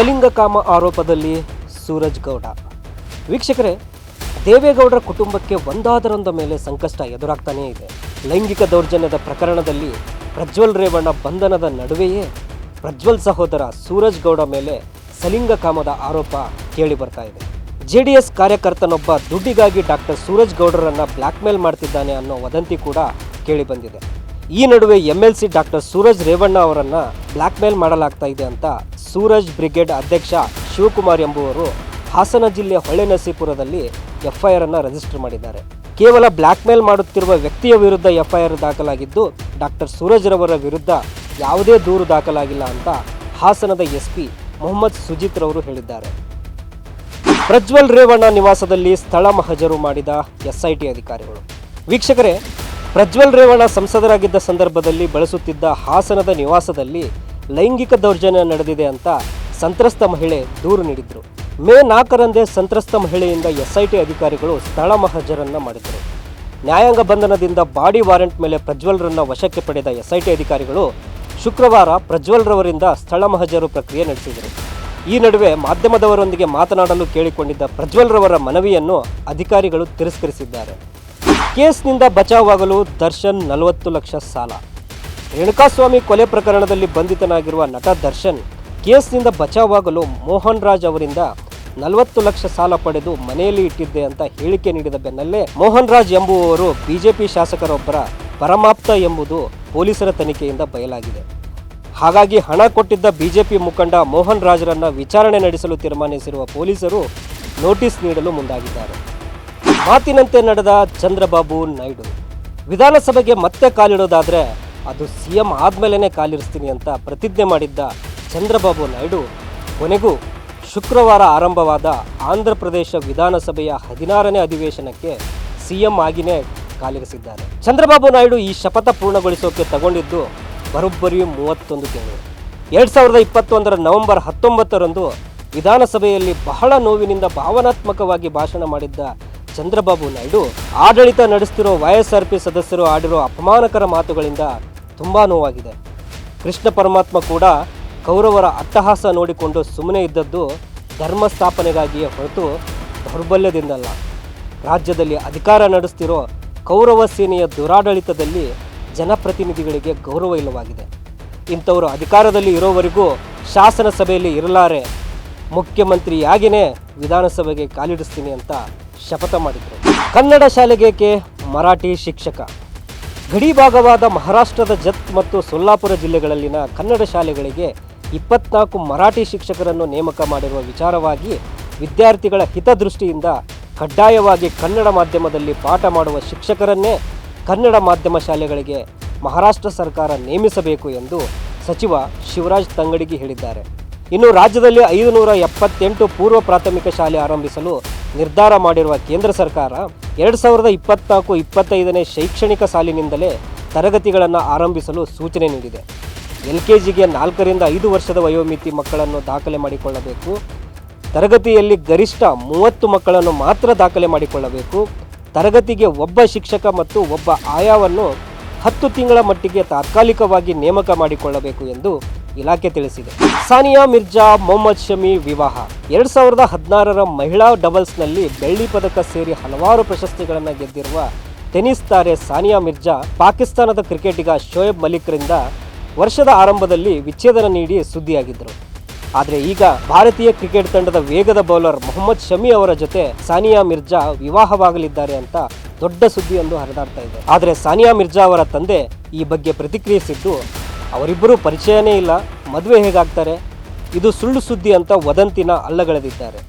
ಸಲಿಂಗಕಾಮ ಆರೋಪದಲ್ಲಿ ಸೂರಜ್ ಗೌಡ. ವೀಕ್ಷಕರೇ, ದೇವೇಗೌಡರ ಕುಟುಂಬಕ್ಕೆ ಒಂದಾದರೊಂದ ಮೇಲೆ ಸಂಕಷ್ಟ ಎದುರಾಗ್ತಾನೇ ಇದೆ. ಲೈಂಗಿಕ ದೌರ್ಜನ್ಯದ ಪ್ರಕರಣದಲ್ಲಿ ಪ್ರಜ್ವಲ್ ರೇವಣ್ಣ ಬಂಧನದ ನಡುವೆಯೇ ಪ್ರಜ್ವಲ್ ಸಹೋದರ ಸೂರಜ್ ಗೌಡ ಮೇಲೆ ಸಲಿಂಗಕಾಮದ ಆರೋಪ ಕೇಳಿ ಬರ್ತಾ ಇದೆ. ಜೆ ಡಿ ಎಸ್ ಕಾರ್ಯಕರ್ತನೊಬ್ಬ ದುಡ್ಡಿಗಾಗಿ ಡಾಕ್ಟರ್ ಸೂರಜ್ ಗೌಡರನ್ನು ಬ್ಲ್ಯಾಕ್ ಮೇಲ್ ಮಾಡ್ತಿದ್ದಾನೆ ಅನ್ನೋ ವದಂತಿ ಕೂಡ ಕೇಳಿ ಬಂದಿದೆ. ಈ ನಡುವೆ M L C doctor Suraj Revanna ಅವರನ್ನು ಬ್ಲ್ಯಾಕ್ ಮೇಲ್ ಮಾಡಲಾಗ್ತಾ ಇದೆ ಅಂತ ಸೂರಜ್ ಬ್ರಿಗೇಡ್ ಅಧ್ಯಕ್ಷ ಶಿವಕುಮಾರ್ ಎಂಬುವರು ಹಾಸನ ಜಿಲ್ಲೆ ಹೊಳೆನರಸೀಪುರದಲ್ಲಿ ಎಫ್ಐಆರ್ ಅನ್ನು ರಿಜಿಸ್ಟರ್ ಮಾಡಿದ್ದಾರೆ. ಕೇವಲ ಬ್ಲ್ಯಾಕ್ ಮೇಲ್ ಮಾಡುತ್ತಿರುವ ವ್ಯಕ್ತಿಯ ವಿರುದ್ಧ ಎಫ್ಐಆರ್ ದಾಖಲಾಗಿದ್ದು, ಡಾಕ್ಟರ್ ಸೂರಜ್ ರವರ ವಿರುದ್ಧ ಯಾವುದೇ ದೂರು ದಾಖಲಾಗಿಲ್ಲ ಅಂತ ಹಾಸನದ ಎಸ್ಪಿ ಮೊಹಮ್ಮದ್ ಸುಜಿತ್ ರವರು ಹೇಳಿದ್ದಾರೆ. ಪ್ರಜ್ವಲ್ ರೇವಣ್ಣ ನಿವಾಸದಲ್ಲಿ ಸ್ಥಳ ಮಹಜರು ಮಾಡಿದ ಎಸ್ಐಟಿ ಅಧಿಕಾರಿಗಳು. ವೀಕ್ಷಕರೇ, ಪ್ರಜ್ವಲ್ ರೇವಣ್ಣ ಸಂಸದರಾಗಿದ್ದ ಸಂದರ್ಭದಲ್ಲಿ ಬಳಸುತ್ತಿದ್ದ ಹಾಸನದ ನಿವಾಸದಲ್ಲಿ ಲೈಂಗಿಕ ದೌರ್ಜನ್ಯ ನಡೆದಿದೆ ಅಂತ ಸಂತ್ರಸ್ತ ಮಹಿಳೆ ದೂರು ನೀಡಿದ್ರು. ಮೇ ನಾಲ್ಕರಂದೇ ಸಂತ್ರಸ್ತ ಮಹಿಳೆಯಿಂದ ಎಸ್ಐಟಿ ಅಧಿಕಾರಿಗಳು ಸ್ಥಳ ಮಹಜರನ್ನ ಮಾಡಿದರು. ನ್ಯಾಯಾಂಗ ಬಂಧನದಿಂದ ಬಾಡಿ ವಾರೆಂಟ್ ಮೇಲೆ ಪ್ರಜ್ವಲ್ರನ್ನ ವಶಕ್ಕೆ ಪಡೆದ ಎಸ್ಐಟಿ ಅಧಿಕಾರಿಗಳು ಶುಕ್ರವಾರ ಪ್ರಜ್ವಲ್ ರವರಿಂದ ಸ್ಥಳ ಮಹಜರು ಪ್ರಕ್ರಿಯೆ ನಡೆಸಿದರು. ಈ ನಡುವೆ ಮಾಧ್ಯಮದವರೊಂದಿಗೆ ಮಾತನಾಡಲು ಕೇಳಿಕೊಂಡಿದ್ದ ಪ್ರಜ್ವಲ್ ರವರ ಮನವಿಯನ್ನು ಅಧಿಕಾರಿಗಳು ತಿರಸ್ಕರಿಸಿದ್ದಾರೆ. ಕೇಸ್ನಿಂದ ಬಚಾವಾಗಲು ದರ್ಶನ್ ನಲವತ್ತು ಲಕ್ಷ ಸಾಲ. ರೇಣುಕಾಸ್ವಾಮಿ ಕೊಲೆ ಪ್ರಕರಣದಲ್ಲಿ ಬಂಧಿತನಾಗಿರುವ ನಟ ದರ್ಶನ್ ಕೇಸ್ನಿಂದ ಬಚಾವಾಗಲು ಮೋಹನ್ ರಾಜ್ ಅವರಿಂದ ನಲವತ್ತು ಲಕ್ಷ ಸಾಲ ಪಡೆದು ಮನೆಯಲ್ಲಿ ಇಟ್ಟಿದ್ದೆ ಅಂತ ಹೇಳಿಕೆ ನೀಡಿದ ಬೆನ್ನಲ್ಲೇ ಮೋಹನ್ ರಾಜ್ ಎಂಬುವವರು ಬಿಜೆಪಿ ಶಾಸಕರೊಬ್ಬರ ಪರಮಾಪ್ತ ಎಂಬುದು ಪೊಲೀಸರ ತನಿಖೆಯಿಂದ ಬಯಲಾಗಿದೆ. ಹಾಗಾಗಿ ಹಣ ಕೊಟ್ಟಿದ್ದ ಬಿಜೆಪಿ ಮುಖಂಡ ಮೋಹನ್ ರಾಜ್ರನ್ನ ವಿಚಾರಣೆ ನಡೆಸಲು ತೀರ್ಮಾನಿಸಿರುವ ಪೊಲೀಸರು ನೋಟಿಸ್ ನೀಡಲು ಮುಂದಾಗಿದ್ದಾರೆ. ಮಾತಿನಂತೆ ನಡೆದ ಚಂದ್ರಬಾಬು ನಾಯ್ಡು. ವಿಧಾನಸಭೆಗೆ ಮತ್ತೆ ಕಾಲಿಡೋದಾದ್ರೆ ಅದು ಸಿ ಎಂ ಆದ್ಮೇಲೆ ಕಾಲಿರಿಸ್ತೀನಿ ಅಂತ ಪ್ರತಿಜ್ಞೆ ಮಾಡಿದ್ದ ಚಂದ್ರಬಾಬು ನಾಯ್ಡು, ಕೊನೆಗೂ ಶುಕ್ರವಾರ ಆರಂಭವಾದ ಆಂಧ್ರ ಪ್ರದೇಶ ವಿಧಾನಸಭೆಯ ಹದಿನಾರನೇ ಅಧಿವೇಶನಕ್ಕೆ ಸಿಎಂ ಆಗಿನೇ ಕಾಲಿರಿಸಿದ್ದಾರೆ. ಚಂದ್ರಬಾಬು ನಾಯ್ಡು ಈ ಶಪಥ ಪೂರ್ಣಗೊಳಿಸೋಕೆ ತಗೊಂಡಿದ್ದು ಬರೋಬ್ಬರಿ ಮೂವತ್ತೊಂದು ತಿಂಗಳು. ಎರಡು ಸಾವಿರದ ಇಪ್ಪತ್ತೊಂದರ ನವೆಂಬರ್ ಹತ್ತೊಂಬತ್ತರಂದು ವಿಧಾನಸಭೆಯಲ್ಲಿ ಬಹಳ ನೋವಿನಿಂದ ಭಾವನಾತ್ಮಕವಾಗಿ ಭಾಷಣ ಮಾಡಿದ್ದ ಚಂದ್ರಬಾಬು ನಾಯ್ಡು, ಆಡಳಿತ ನಡೆಸ್ತಿರೋ ವೈಎಸ್ಆರ್ಪಿ ಸದಸ್ಯರು ಆಡಿರೋ ಅಪಮಾನಕರ ಮಾತುಗಳಿಂದ ತುಂಬಾ ನೋವಾಗಿದೆ. ಕೃಷ್ಣ ಪರಮಾತ್ಮ ಕೂಡ ಕೌರವರ ಅಟ್ಟಹಾಸ ನೋಡಿಕೊಂಡು ಸುಮ್ಮನೆ ಇದ್ದದ್ದು ಧರ್ಮ ಸ್ಥಾಪನೆಗಾಗಿಯೇ ಹೊರತು ದೌರ್ಬಲ್ಯದಿಂದಲ್ಲ. ರಾಜ್ಯದಲ್ಲಿ ಅಧಿಕಾರ ನಡೆಸ್ತಿರೋ ಕೌರವ ಸೇನೆಯ ದುರಾಡಳಿತದಲ್ಲಿ ಜನಪ್ರತಿನಿಧಿಗಳಿಗೆ ಗೌರವ ಇಲ್ಲವಾಗಿದೆ. ಇಂಥವರು ಅಧಿಕಾರದಲ್ಲಿ ಇರೋವರೆಗೂ ಶಾಸನ ಸಭೆಯಲ್ಲಿ ಇರಲಾರೆ. ಮುಖ್ಯಮಂತ್ರಿಯಾಗಿಯೇ ವಿಧಾನಸಭೆಗೆ ಕಾಲಿಡಿಸ್ತೀನಿ ಅಂತ ಶಪಥ ಮಾಡಿದರು. ಕನ್ನಡ ಶಾಲೆಗೇಕೆ ಮರಾಠಿ ಶಿಕ್ಷಕ. ಗಡಿ ಭಾಗವಾದ ಮಹಾರಾಷ್ಟ್ರದ ಜತ್ ಮತ್ತು ಸೊಲ್ಲಾಪುರ ಜಿಲ್ಲೆಗಳಲ್ಲಿನ ಕನ್ನಡ ಶಾಲೆಗಳಿಗೆ ಇಪ್ಪತ್ನಾಲ್ಕು ಮರಾಠಿ ಶಿಕ್ಷಕರನ್ನು ನೇಮಕ ಮಾಡಿರುವ ವಿಚಾರವಾಗಿ ವಿದ್ಯಾರ್ಥಿಗಳ ಹಿತದೃಷ್ಟಿಯಿಂದ ಕಡ್ಡಾಯವಾಗಿ ಕನ್ನಡ ಮಾಧ್ಯಮದಲ್ಲಿ ಪಾಠ ಮಾಡುವ ಶಿಕ್ಷಕರನ್ನೇ ಕನ್ನಡ ಮಾಧ್ಯಮ ಶಾಲೆಗಳಿಗೆ ಮಹಾರಾಷ್ಟ್ರ ಸರ್ಕಾರ ನೇಮಿಸಬೇಕು ಎಂದು ಸಚಿವ ಶಿವರಾಜ್ ತಂಗಡಿಗಿ ಹೇಳಿದ್ದಾರೆ. ಇನ್ನು ರಾಜ್ಯದಲ್ಲಿ ಐದು ನೂರ ಎಪ್ಪತ್ತೆಂಟು ಪೂರ್ವ ಪ್ರಾಥಮಿಕ ಶಾಲೆ ಆರಂಭಿಸಲು ನಿರ್ಧಾರ ಮಾಡಿರುವ ಕೇಂದ್ರ ಸರ್ಕಾರ ಎರಡು ಸಾವಿರದ ಇಪ್ಪತ್ನಾಲ್ಕು ಇಪ್ಪತ್ತೈದನೇ ಶೈಕ್ಷಣಿಕ ಸಾಲಿನಿಂದಲೇ ತರಗತಿಗಳನ್ನು ಆರಂಭಿಸಲು ಸೂಚನೆ ನೀಡಿದೆ. ಎಲ್ ಕೆ ಜಿಗೆ ನಾಲ್ಕರಿಂದ ಐದು ವರ್ಷದ ವಯೋಮಿತಿ ಮಕ್ಕಳನ್ನು ದಾಖಲೆ ಮಾಡಿಕೊಳ್ಳಬೇಕು. ತರಗತಿಯಲ್ಲಿ ಗರಿಷ್ಠ ಮೂವತ್ತು ಮಕ್ಕಳನ್ನು ಮಾತ್ರ ದಾಖಲೆ ಮಾಡಿಕೊಳ್ಳಬೇಕು. ತರಗತಿಗೆ ಒಬ್ಬ ಶಿಕ್ಷಕ ಮತ್ತು ಒಬ್ಬ ಆಯಾವನ್ನು ಹತ್ತು ತಿಂಗಳ ಮಟ್ಟಿಗೆ ತಾತ್ಕಾಲಿಕವಾಗಿ ನೇಮಕ ಮಾಡಿಕೊಳ್ಳಬೇಕು ಎಂದು ಇಲಾಖೆ ತಿಳಿಸಿದೆ. ಸಾನಿಯಾ ಮಿರ್ಜಾ, ಮೊಹಮ್ಮದ್ ಶಮಿ ವಿವಾಹ. ಎರಡ್ ಸಾವಿರದ ಹದಿನಾರರ ಮಹಿಳಾ ಡಬಲ್ಸ್ನಲ್ಲಿ ಬೆಳ್ಳಿ ಪದಕ ಸೇರಿ ಹಲವಾರು ಪ್ರಶಸ್ತಿಗಳನ್ನು ಗೆದ್ದಿರುವ ಟೆನಿಸ್ ತಾರೆ ಸಾನಿಯಾ ಮಿರ್ಜಾ ಪಾಕಿಸ್ತಾನದ ಕ್ರಿಕೆಟಿಗ ಶೋಯಬ್ ಮಲಿಕ್ರಿಂದ ವರ್ಷದ ಆರಂಭದಲ್ಲಿ ವಿಚ್ಛೇದನ ನೀಡಿ ಸುದ್ದಿಯಾಗಿದ್ದರು. ಆದರೆ ಈಗ ಭಾರತೀಯ ಕ್ರಿಕೆಟ್ ತಂಡದ ವೇಗದ ಬೌಲರ್ ಮೊಹಮ್ಮದ್ ಶಮಿ ಅವರ ಜೊತೆ ಸಾನಿಯಾ ಮಿರ್ಜಾ ವಿವಾಹವಾಗಲಿದ್ದಾರೆ ಅಂತ ದೊಡ್ಡ ಸುದ್ದಿಯೊಂದು ಹರಿದಾಡ್ತಾ ಇದೆ. ಆದರೆ ಸಾನಿಯಾ ಮಿರ್ಜಾ ಅವರ ತಂದೆ ಈ ಬಗ್ಗೆ ಪ್ರತಿಕ್ರಿಯಿಸಿದ್ದು ಅವರಿಬ್ಬರು ಪರಿಚಯನೇ ಇಲ್ಲ. ಮದುವೆ ಹೇಗಾಗ್ತಾರೆ? ಇದು ಸುಳ್ಳು ಸುದ್ದಿ ಅಂತ ವದಂತಿನ ಅಲ್ಲಗಳೆದಿದ್ದಾರೆ.